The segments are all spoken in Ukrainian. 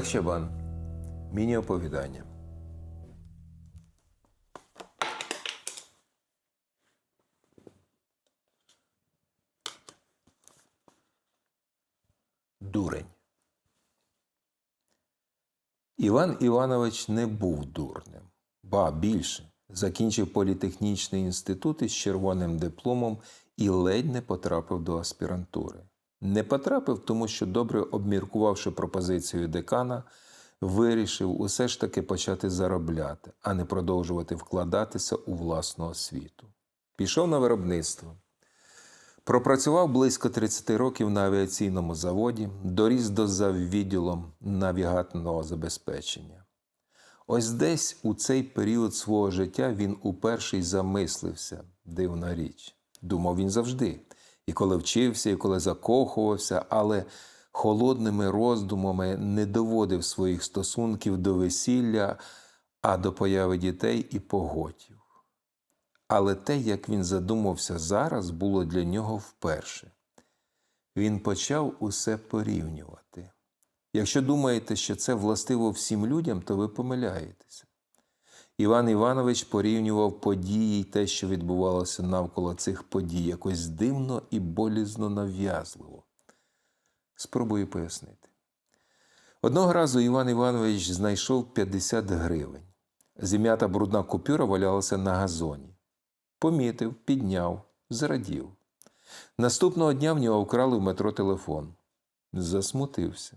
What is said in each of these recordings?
Олег Щабан. Міні-оповідання. Дурень. Іван Іванович не був дурним, ба більше. Закінчив політехнічний інститут із червоним дипломом і ледь не потрапив до аспірантури. Не потрапив, тому що, добре обміркувавши пропозицію декана, вирішив усе ж таки почати заробляти, а не продовжувати вкладатися у власну освіту. Пішов на виробництво. Пропрацював близько 30 років на авіаційному заводі, доріс до заввідділом навігатного забезпечення. Ось десь у цей період свого життя він уперше й замислився, дивна річ. Думав він завжди, і коли вчився, і коли закохувався, але холодними роздумами не доводив своїх стосунків до весілля, а до появи дітей і погодів. Але те, як він задумався зараз, було для нього вперше. Він почав усе порівнювати. Якщо думаєте, що це властиво всім людям, то ви помиляєтеся. Іван Іванович порівнював події й те, що відбувалося навколо цих подій, якось дивно і болізно нав'язливо. Спробую пояснити. Одного разу Іван Іванович знайшов 50 гривень. Зім'ята брудна купюра валялася на газоні. Помітив, підняв, зрадів. Наступного дня в нього вкрали в метро телефон. Засмутився.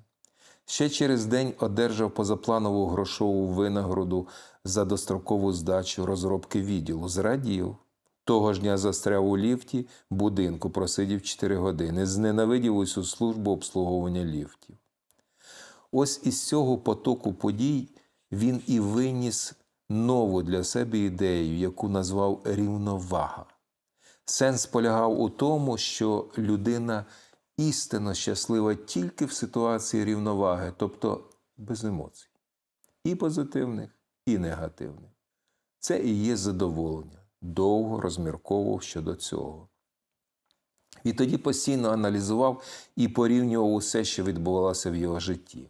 Ще через день одержав позапланову грошову винагороду за дострокову здачу розробки відділу. Зрадів. Того ж дня застряв у ліфті будинку, просидів 4 години, зненавидів усю службу обслуговування ліфтів. Ось із цього потоку подій він і виніс нову для себе ідею, яку назвав рівновага. Сенс полягав у тому, що людина істинно щаслива тільки в ситуації рівноваги, тобто без емоцій, і позитивних, і негативних. Це і є задоволення. Довго розмірковував щодо цього. Відтоді постійно аналізував і порівнював усе, що відбувалося в його житті.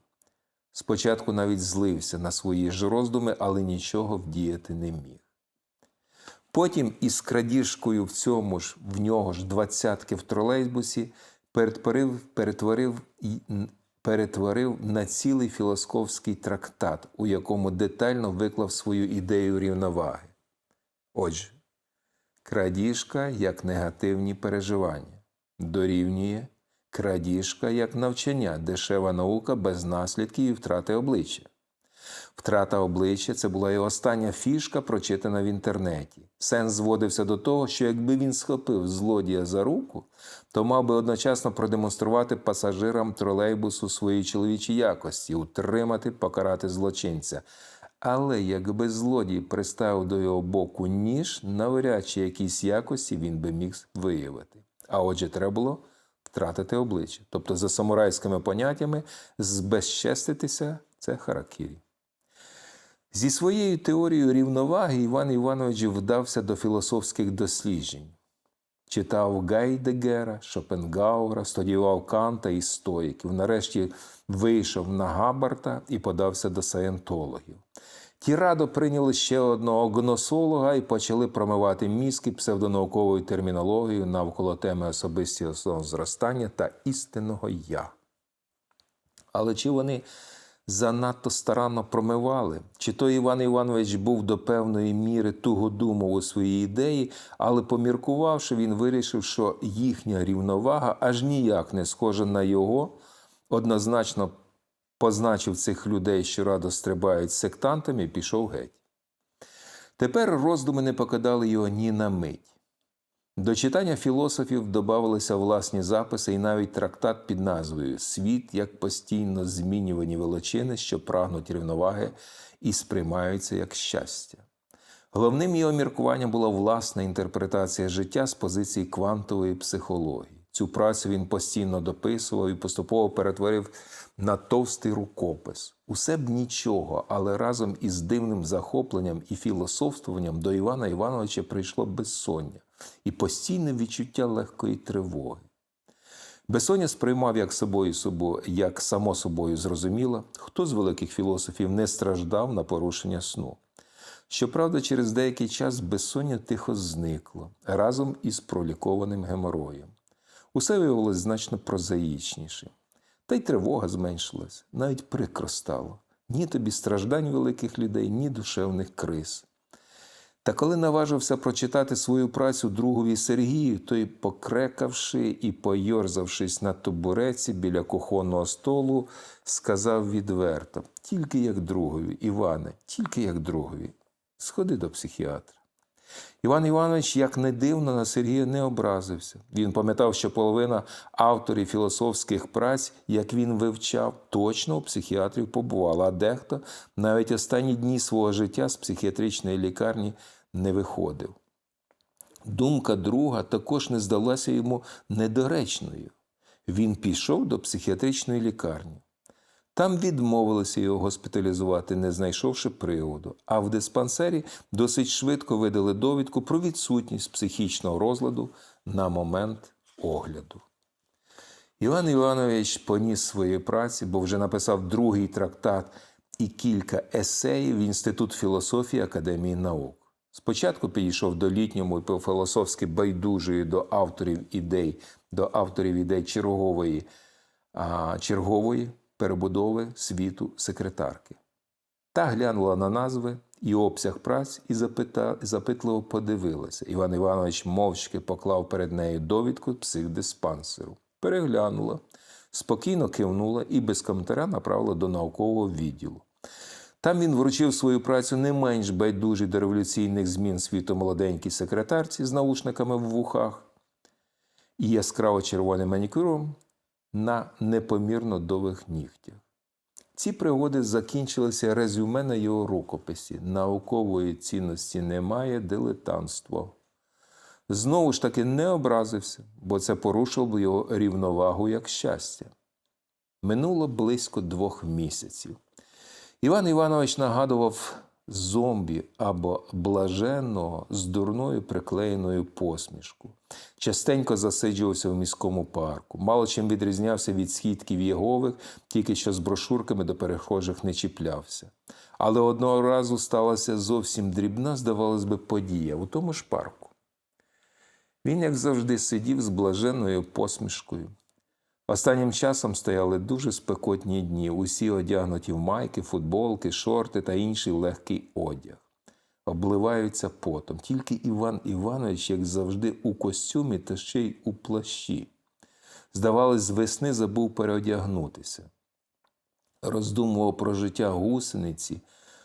Спочатку навіть злився на свої ж роздуми, але нічого вдіяти не міг. Потім із крадіжкою в цьому ж в нього ж двадцятки в тролейбусі перетворив, перетворив, перетворив на цілий філософський трактат, у якому детально виклав свою ідею рівноваги. Отже, крадіжка як негативні переживання дорівнює крадіжка як навчання, дешева наука без наслідків і втрати обличчя. Втрата обличчя це була і остання фішка, прочитана в інтернеті. Сенс зводився до того, що якби він схопив злодія за руку, то мав би одночасно продемонструвати пасажирам тролейбусу свої чоловічі якості, утримати, покарати злочинця. Але якби злодій приставив до його боку ніж, навряд чи якісь якості він би міг виявити. А отже, треба було втратити обличчя. Тобто, за самурайськими поняттями, збезчеститися це харакірі. Зі своєю теорією рівноваги Іван Іванович вдався до філософських досліджень. Читав Гайдегера, Шопенгауера, студіював Канта і стоїків. Нарешті вийшов на Габарта і подався до саєнтологів. Ті радо прийняли ще одного гносолога і почали промивати мізки псевдонауковою термінологією навколо теми особистісного зростання та істинного я. Але чи вони занадто старанно промивали, чи то Іван Іванович був до певної міри тугодумов у своїй ідеї, але поміркувавши, він вирішив, що їхня рівновага аж ніяк не схожа на його, однозначно позначив цих людей, що радо стрибають сектантами, і пішов геть. Тепер роздуми не покидали його ні на мить. До читання філософів додавалися власні записи і навіть трактат під назвою Світ як постійно змінювані величини, що прагнуть рівноваги і сприймаються як щастя. Головним його міркуванням була власна інтерпретація життя з позиції квантової психології. Цю працю він постійно дописував і поступово перетворив на товстий рукопис. Усе б нічого, але разом із дивним захопленням і філософствуванням до Івана Івановича прийшло безсоння і постійне відчуття легкої тривоги. Бесоня сприймав як собою як само собою зрозуміло, хто з великих філософів не страждав на порушення сну. Щоправда, через деякий час безсоння тихо зникло разом із пролікованим геморроєм. Усе виявилось значно прозаїчніше. Та й тривога зменшилась, навіть прикро стало. Ні тобі страждань великих людей, ні душевних криз. Та коли наважився прочитати свою працю другові Сергію, той, покрекавши і пойорзавшись на табуреці біля кухонного столу, сказав відверто: тільки як другові, Іване, тільки як другові. Сходи до психіатра. Іван Іванович, як не дивно, на Сергія не образився. Він пам'ятав, що половина авторів філософських праць, як він вивчав, точно у психіатрів побувала, а дехто навіть останні дні свого життя з психіатричної лікарні не виходив. Думка друга також не здалася йому недоречною. Він пішов до психіатричної лікарні. Там відмовилися його госпіталізувати, не знайшовши приводу, а в диспансері досить швидко видали довідку про відсутність психічного розладу на момент огляду. Іван Іванович поніс свої праці, бо вже написав другий трактат і кілька есеїв в Інститут філософії Академії наук. Спочатку підійшов до літньому і по-філософськи байдужої до авторів ідей, до авторів ідей чергової, а, чергової перебудови світу секретарки. Та глянула на назви і обсяг праць і запита, запитливо подивилася. Іван Іванович мовчки поклав перед нею довідку психдиспансеру. Переглянула, спокійно кивнула і без коментаря направила до наукового відділу. Там він вручив свою працю не менш байдужій до революційних змін світу молоденькій секретарці з наушниками в вухах і яскраво червоним манікюром на непомірно довгих нігтях. Ці пригоди закінчилися резюме на його рукописі. Наукової цінності немає, дилетантство. Знову ж таки не образився, бо це порушило б його рівновагу як щастя. Минуло близько двох місяців. Іван Іванович нагадував зомбі або блаженного з дурною приклеєною посмішку. Частенько засиджувався в міському парку. Мало чим відрізнявся від східків Єгових, тільки що з брошурками до перехожих не чіплявся. Але одного разу сталася зовсім дрібна, здавалось би, подія у тому ж парку. Він, як завжди, сидів з блаженною посмішкою. Останнім часом стояли дуже спекотні дні, усі одягнуті в майки, футболки, шорти та інший легкий одяг. Обливаються потом. Тільки Іван Іванович, як завжди, у костюмі та ще й у плащі. Здавалось, з весни забув переодягнутися. Роздумував про життя гусениці,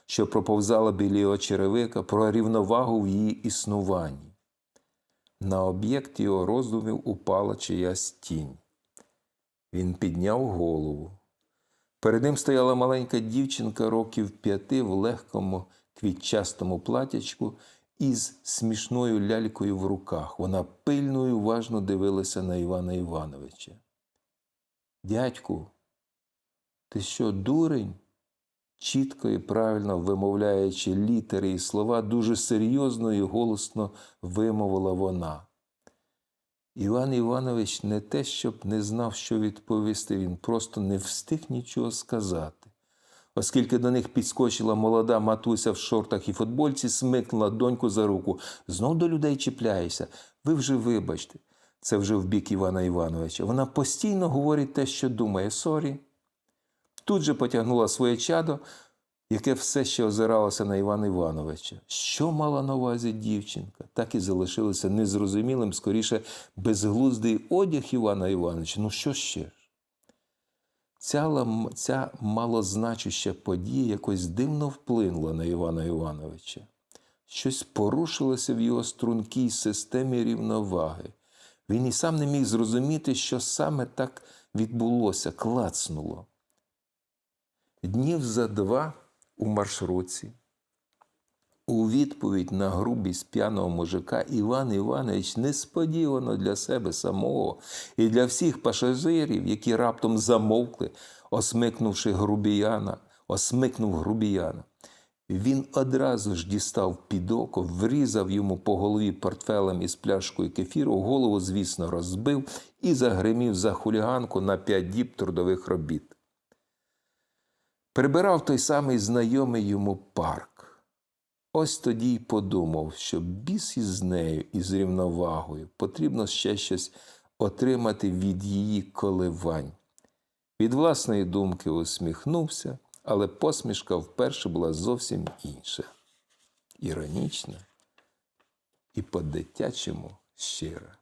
що проповзала біля його черевика, про рівновагу в її існуванні. На об'єкт його роздумів упала чиясь тінь. Він підняв голову. Перед ним стояла маленька дівчинка років п'яти в легкому квітчастому платячку із смішною лялькою в руках. Вона пильно і уважно дивилася на Івана Івановича. Дядьку, ти що, дурень? Чітко і правильно вимовляючи літери і слова, дуже серйозно і голосно вимовила вона. Іван Іванович не те, щоб не знав, що відповісти, він просто не встиг нічого сказати. Оскільки до них підскочила молода матуся в шортах і футбольці, смикнула доньку за руку. Знов до людей чіпляєшся. Ви вже вибачте, це вже в бік Івана Івановича. Вона постійно говорить те, що думає. Сорі. Тут же потягнула своє чадо, яке все ще озиралося на Івана Івановича. Що мала на увазі дівчинка? Так і залишилося незрозумілим, скоріше, безглуздий одяг Івана Івановича. Ну що ще ж? Ця, ця малозначуща подія якось дивно вплинула на Івана Івановича. Щось порушилося в його стрункій системі рівноваги. Він і сам не міг зрозуміти, що саме так відбулося, клацнуло. Днів за два у маршрутці. У відповідь на грубість п'яного мужика Іван Іванович несподівано для себе самого і для всіх пасажирів, які раптом замовкли, осмикнувши грубіяна, осмикнув грубіяна. Він одразу ж дістав під око, врізав йому по голові портфелем із пляшкою кефіру, голову, звісно, розбив і загримів за хуліганку на п'ять діб трудових робіт. Прибирав той самий знайомий йому парк. Ось тоді й подумав, що біс із нею і з рівновагою потрібно ще щось отримати від її коливань. Від власної думки усміхнувся, але посмішка вперше була зовсім інша. Іронічна і по-дитячому щира.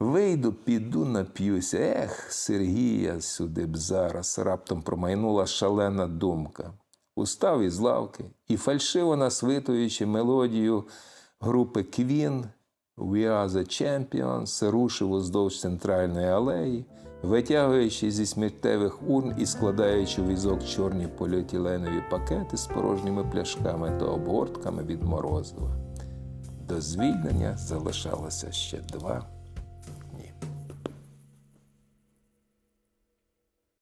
Вийду, піду, нап'юся. Ех, Сергія, сюди б зараз раптом промайнула шалена думка. Устав із лавки і, фальшиво насвитуючи мелодію групи Квін We are the Champions, рушив уздовж центральної алеї, витягуючи зі сміттєвих урн і складаючи в візок чорні поліетиленові пакети з порожніми пляшками та обгортками від морозива. До звільнення залишалося ще два